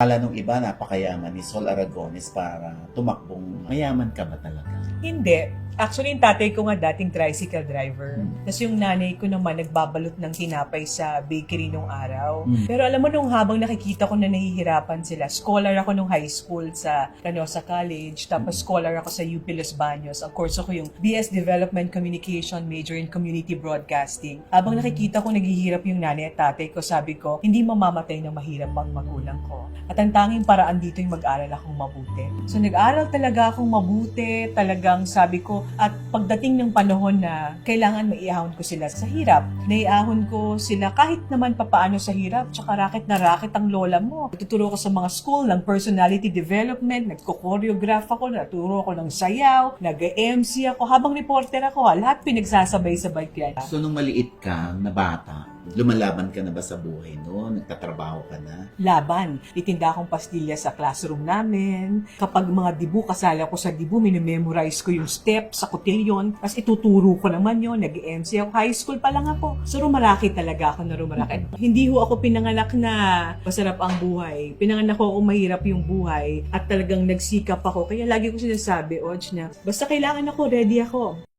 Kala nung iba, napakayaman ni Sol Aragones para tumakbong mayaman ka ba talaga? Hindi. Actually, yung tatay ko nga dating tricycle driver. Hmm. Tapos yung nanay ko naman nagbabalot ng tinapay sa bakery nung araw. Hmm. Pero alam mo, nung habang nakikita ko na nahihirapan sila, scholar ako nung high school sa Canosa College, tapos scholar ako sa UP Los Baños. Of course, ako yung BS Development Communication, major in Community Broadcasting. Habang nakikita ko naghihirap yung nanay at tatay ko, sabi ko, hindi mamamatay na mahirap ang magulang ko. At ang tanging paraan dito yung mag-aral akong mabuti. So nag-aral talaga akong mabuti, talagang sabi ko, at pagdating ng panahon na kailangan maiahon ko sila sa hirap, naiahon ko sila kahit naman papaano sa hirap, tsaka racket na racket ang lola mo. Tuturo ko sa mga school ng personality development, nagko-choreograph ako, naturo ko ng sayaw, nag-MC ako, habang reporter ako, ha, lahat pinagsasabay-sabay ko yan. So, nung maliit ka na bata, lumalaban ka na ba sa buhay noon? Nagtatrabaho ka na? laban. Itinda akong pastilya sa classroom namin. Kapag mga dibu, kasala ko sa dibu, minimemorize ko yung steps sa cotillion. Tapos ituturo ko naman yon Nag-MC ako. High school pa lang ako. So rumaraki talaga ako na rumaraki. Hindi ho ako pinanganak na masarap ang buhay. Pinanganak ko ako mahirap yung buhay at talagang nagsikap ako. Kaya lagi ko sinasabi, Oj, na basta kailangan ako, ready ako.